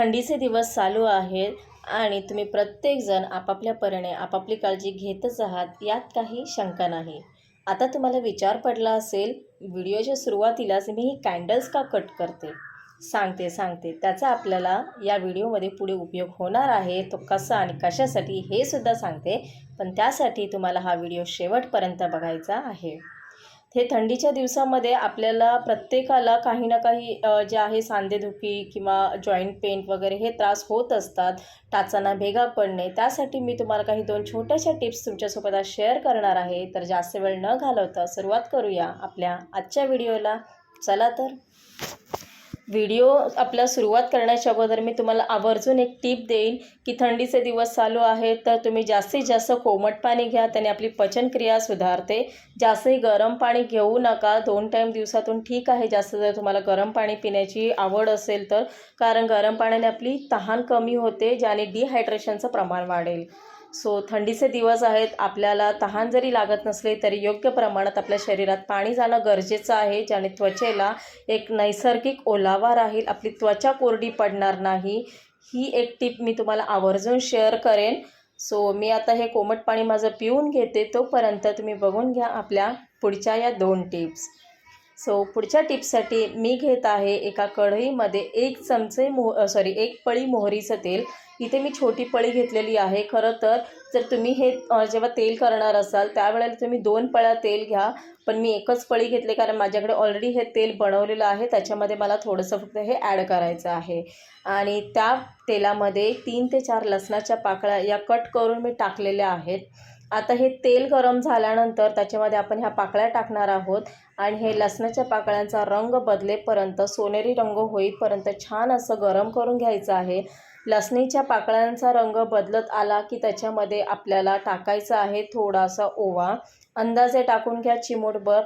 थंडीचे दिवस चालू आहेत आणि तुम्ही प्रत्येकजण आपापल्या परीने आपापली काळजी घेतच आहात यात काही शंका नाही. आता तुम्हाला विचार पडला असेल व्हिडिओच्या सुरुवातीलाच मी ही कॅन्डल्स का कट करते? सांगते सांगते. त्याचा आपल्याला या व्हिडिओमध्ये पुढे उपयोग होणार आहे तो कसा आणि कशासाठी हे सुद्धा सांगते. पण त्यासाठी तुम्हाला हा व्हिडिओ शेवटपर्यंत बघायचा आहे. हे थंडीच्या दिवसामध्ये आपल्याला प्रत्येकाला काही ना काही जे आहे सांधेदुखी किंवा जॉईंट पेन वगैरे हे त्रास होत असतात. टाचांना भेगा पडणे. त्यासाठी मी तुम्हाला काही दोन छोट्याशा टिप्स तुमच्यासोबत आज शेअर करणार आहे. तर जास्त वेळ न घालवता सुरुवात करूया आपल्या आजच्या व्हिडिओला चला तर. व्हिडिओ आपला सुरुवात करण्याच्या अगोदर मी तुम्हाला आवर्जून एक टीप देईन की थंडीचे दिवस चालू आहेत तर तुम्ही जास्तीत जास्त कोमट पाणी घ्या त्याने आपली पचनक्रिया सुधारते. जास्तही गरम पाणी घेऊ नका दोन टाईम दिवसातून ठीक आहे जास्त जर तुम्हाला गरम पाणी पिण्याची आवड असेल तर. कारण गरम पाण्याने आपली तहान कमी होते ज्याने डिहायड्रेशनचं प्रमाण वाढेल. सो थंडीचे दिवस आहेत आपल्याला तहान जरी लागत नसले तरी योग्य प्रमाणात आपल्या शरीरात पाणी जाणं गरजेचं आहे ज्याने त्वचेला एक नैसर्गिक ओलावा राहील आपली त्वचा कोरडी पडणार नाही. ही एक टीप मी तुम्हाला आवर्जून शेअर करेन. सो मी आता हे कोमट पाणी माझं पिऊन घेते तोपर्यंत तुम्ही बघून घ्या आपल्या पुढच्या या दोन टिप्स. सो पुढच्या टिप्ससाठी मी घेत आहे एका कढईमध्ये एक चमचे मोह सॉरी एक पळी मोहरीचं तेल. इथे मी छोटी पळी घेतलेली आहे. खरं तर जर तुम्ही हे जेव्हा तेल करणार असाल त्यावेळेला तुम्ही दोन पळ्या तेल घ्या. पण मी एकच पळी घेतली कारण माझ्याकडे ऑलरेडी हे तेल बनवलेलं आहे. त्याच्यामध्ये मला थोडंसं फक्त हे ॲड करायचं आहे. आणि त्या तेलामध्ये तीन ते चार लसणाच्या पाकळ्या या कट करून मी टाकलेल्या आहेत. आता हे तेल गरम झाल्यानंतर त्याच्यामध्ये आपण ह्या पाकळ्या टाकणार आहोत. आणि हे लसणाच्या पाकळ्यांचा रंग बदलेपर्यंत सोनेरी रंग होईपर्यंत छान असं गरम करून घ्यायचं आहे. लसणीच्या पाकळ्यांचा रंग बदलत आला की त्याच्यामध्ये आपल्याला टाकायचा आहे थोडासा ओवा. अंदाजे टाकून घ्या चिमूटभर.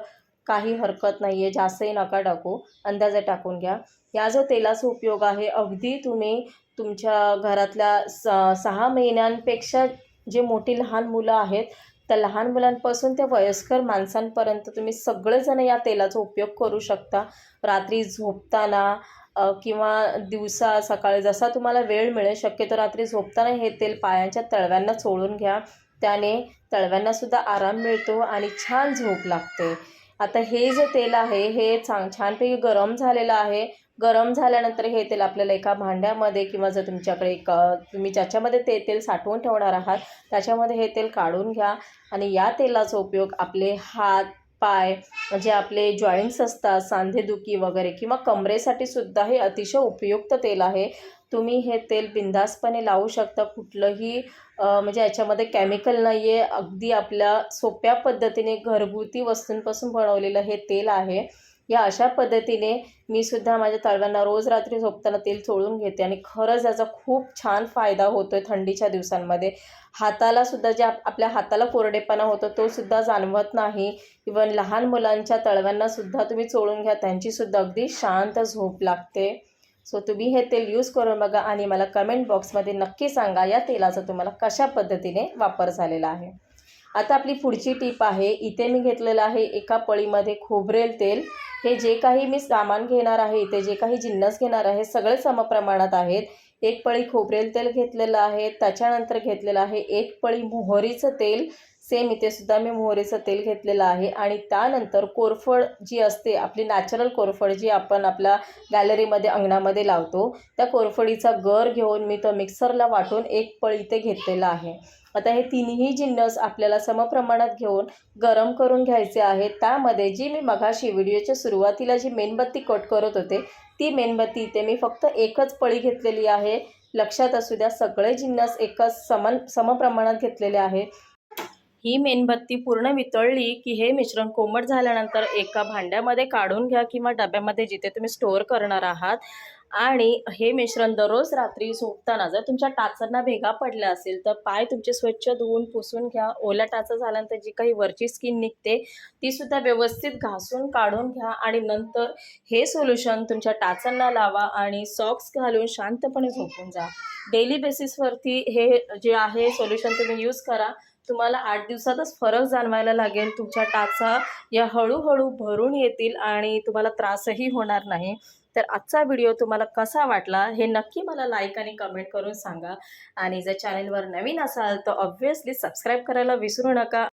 काही हरकत नाही आहे जास्तही नका टाकू. अंदाजे टाकून घ्या. या जो तेलाचा उपयोग आहे अगदी तुम्ही तुमच्या घरातल्या स सहा महिन्यांपेक्षा जे मोठी लहान मुलं आहेत त्या लहान मुलांपासून ते वयस्कर माणसांपर्यंत तुम्ही सगळेजण या तेलाचा उपयोग करू शकता. रात्री झोपताना किंवा दिवसा सकाळी जसा तुम्हाला वेळ मिळेल शक्यतो रात्री झोपताना हे तेल पायांच्या तळव्यांना चोळून घ्या. त्याने तळव्यांनासुद्धा आराम मिळतो आणि छान झोप लागते. आता हे जे तेल आहे हे चांग छानपैकी गरम झालेलं आहे. गरम झाल्यानंतर हे तेल आपल्याला एका भांड्यामध्ये किंवा जर तुमच्याकडे एक तुम्ही ज्याच्यामध्ये ते तेल साठवून ठेवणार आहात त्याच्यामध्ये हे तेल काढून घ्या. आणि या तेलाचा उपयोग आपले हात पाय म्हणजे आपले जॉईंट्स असतात सांधेदुखी वगैरे किंवा कमरेसाठी सुद्धा हे अतिशय उपयुक्त तेल आहे. तुम्ही हे तेल बिंदासपणे लावू शकता. कुठलंही म्हणजे याच्यामध्ये केमिकल नाही आहे अगदी आपल्या सोप्या पद्धतीने घरगुती वस्तूंपासून बनवलेलं हे तेल आहे. या अशा पद्धतीने मी सुद्धा माझ्या तळव्यांना रोज रात्री झोपताना तेल चोळून घेते आणि खरंच याचा खूप छान फायदा होतो आहे थंडीच्या दिवसांमध्ये. हाताला सुद्धा जे आपल्या हाताला कोरडेपणा होतो तो सुद्धा जाणवत नाही. इवन लहान मुलांच्या तळव्यांना सुद्धा तुम्ही चोळून घ्या त्यांचीसुद्धा अगदी शांत झोप लागते. सो तुम्ही हे तेल यूज करून बघा आणि मला कमेंट बॉक्समध्ये नक्की सांगा या तेलाचा तुम्हाला कशा पद्धतीने वापर झालेला आहे. आता आपली पुढची टीप आहे इथे मी घेतलेलं आहे एका पळीमध्ये खोबरेल तेल. हे जे काही मी सामान घेणार आहे इथे जे काही जिन्नस घेणार आहे सगळे समप्रमाणात आहेत. एक पळी खोबरेल तेल घेतलेलं आहे त्याच्यानंतर घेतलेलं आहे एक पळी मोहरीचं तेल. सेम इथे सुद्धा मी मोहरीचं तेल घेतलेलं आहे. आणि त्यानंतर कोरफड जी असते आपली नॅचरल कोरफड जी आपण आपल्या गॅलरीमध्ये अंगणामध्ये लावतो त्या कोरफडीचा गर घेऊन मी तो मिक्सरला वाटून एक पळी इथे घेतलेला आहे. आता हे तिन्ही जिन्नस आपल्याला समप्रमाणात घेऊन गरम करून घ्यायचे आहे त्यामध्ये जी मी मघाशी व्हिडिओच्या सुरुवातीला जी मेणबत्ती कट करत होते ती मेणबत्ती इथे मी फक्त एकच पळी घेतलेली आहे. लक्षात असू द्या सगळे जिन्नस एकच समान समप्रमाणात घेतलेले आहे. ही मेणबत्ती पूर्ण वितळली की हे मिश्रण कोमट झाल्यानंतर एका भांड्यामध्ये काढून घ्या किंवा डब्यामध्ये जिथे तुम्ही स्टोअर करणार आहात. आणि हे मिश्रण दररोज रात्री झोपताना जर तुमच्या टाचांना भेगा पडल्या असेल तर पाय तुमचे स्वच्छ धुवून पुसून घ्या. ओला टाचा झाल्यानंतर जी काही वरची स्किन निघते ती सुद्धा व्यवस्थित घासून काढून घ्या आणि नंतर हे सोल्युशन तुमच्या टाचांना लावा आणि सॉक्स घालून शांतपणे झोपून जा. डेली बेसिसवरती हे जे आहे सोल्युशन तुम्ही यूज करा. तुम्हाला आठ दिवसातच फरक जाणवायला लागेल. तुमच्या टाचा या हळूहळू भरून येतील आणि तुम्हाला त्रासही होणार नाही. तर आजचा व्हिडिओ तुम्हाला कसा वाटला हे नक्की मला लाईक आणि कमेंट करून सांगा. आणि जर चॅनलवर नवीन असाल तर ऑब्व्हियसली सबस्क्राईब करायला विसरू नका.